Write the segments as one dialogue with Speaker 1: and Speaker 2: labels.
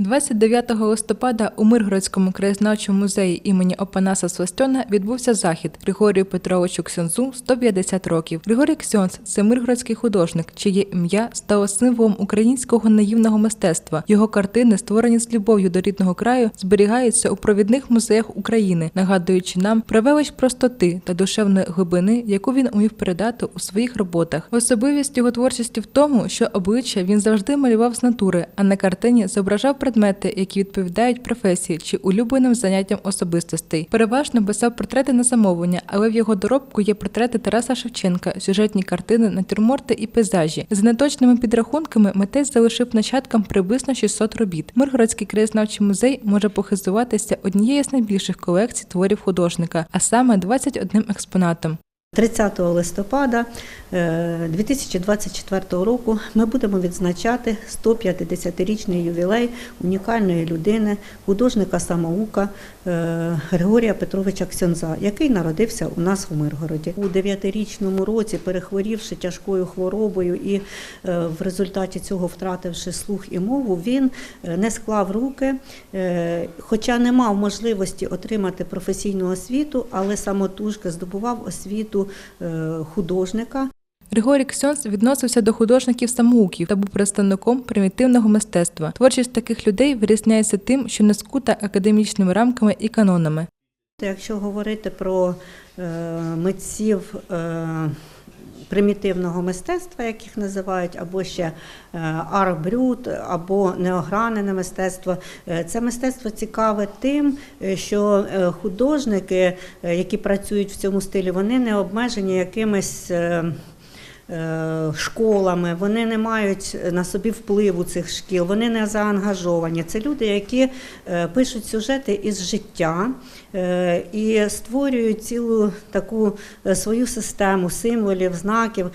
Speaker 1: 29 листопада у Миргородському краєзнавчому музеї імені Опанаса Свистьона відбувся захід Григорію Петровичу Ксьонзу 150 років. Григорій Ксьонз – це миргородський художник, чиє ім'я стало символом українського наївного мистецтва. Його картини, створені з любов'ю до рідного краю, зберігаються у провідних музеях України, нагадуючи нам про велич простоти та душевної глибини, яку він умів передати у своїх роботах. Особливість його творчості в тому, що обличчя він завжди малював з натури, а на картині зображав предмети, які відповідають професії чи улюбленим заняттям особистостей. Переважно писав портрети на замовлення, але в його доробку є портрети Тараса Шевченка, сюжетні картини, натюрморти і пейзажі. За неточними підрахунками митець залишив нащадкам приблизно 600 робіт. Миргородський краєзнавчий музей може похизуватися однією з найбільших колекцій творів художника, а саме 21 експонатом.
Speaker 2: 30 листопада е, 2024 року ми будемо відзначати 150-річний ювілей унікальної людини, художника самоука е, Григорія Петровича Ксьонза, який народився у нас у Миргороді. У 9-річному році, перехворівши тяжкою хворобою і е, в результаті цього втративши слух і мову, він е, не склав руки, е, хоча не мав можливості отримати професійну освіту, але самотужки здобував освіту е, художника.
Speaker 1: Григорій Ксьонс відносився до художників самоуків та був представником примітивного мистецтва. Творчість таких людей вирізняється тим, що не скута академічними рамками і канонами.
Speaker 2: Якщо говорити про е, митців е, примітивного мистецтва, як їх називають, або ще е, арбрют, або неогранене мистецтво, е, це мистецтво цікаве тим, е, що художники, які працюють в цьому стилі, вони не обмежені якимись. Е, Школами вони не мають на собі впливу цих шкіл, вони не заангажовані. Це люди, які е, пишуть сюжети із життя е, і створюють цілу таку свою систему символів, знаків.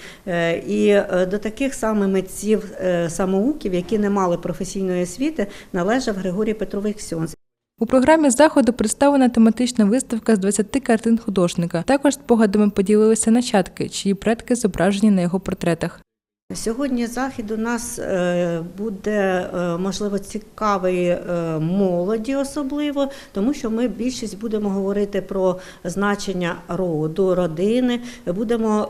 Speaker 2: І до таких саме митців самоуків, які не мали професійної освіти, належав Григорій Петрович Ксьонз.
Speaker 1: У програмі заходу представлена тематична виставка з 20 картин художника. Також спогадами поділилися нащадки, чиї предки зображені на його портретах.
Speaker 2: Сьогодні захід у нас е, буде е, можливо цікавий е, молоді, особливо, тому що ми більшість будемо говорити про значення роду, родини. Будемо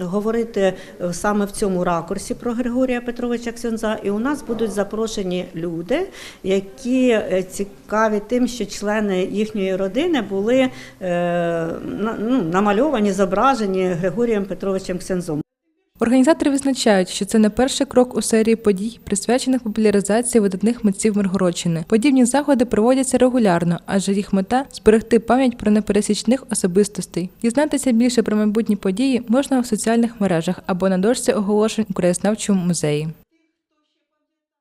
Speaker 2: говорити саме в цьому ракурсі про Григорія Петровича Ксьонза. І у нас будуть запрошені люди, які цікаві тим, що члени їхньої родини були ну, намальовані, зображені Григорієм Петровичем Ксьонзом.
Speaker 1: Організатори визначають, що це не перший крок у серії подій, присвячених популяризації видатних митців Миргородщини. Подібні заходи проводяться регулярно, адже їх мета зберегти пам'ять про непересічних особистостей. Дізнатися більше про майбутні події можна у соціальних мережах або на дошці оголошень у краєзнавчому музеї.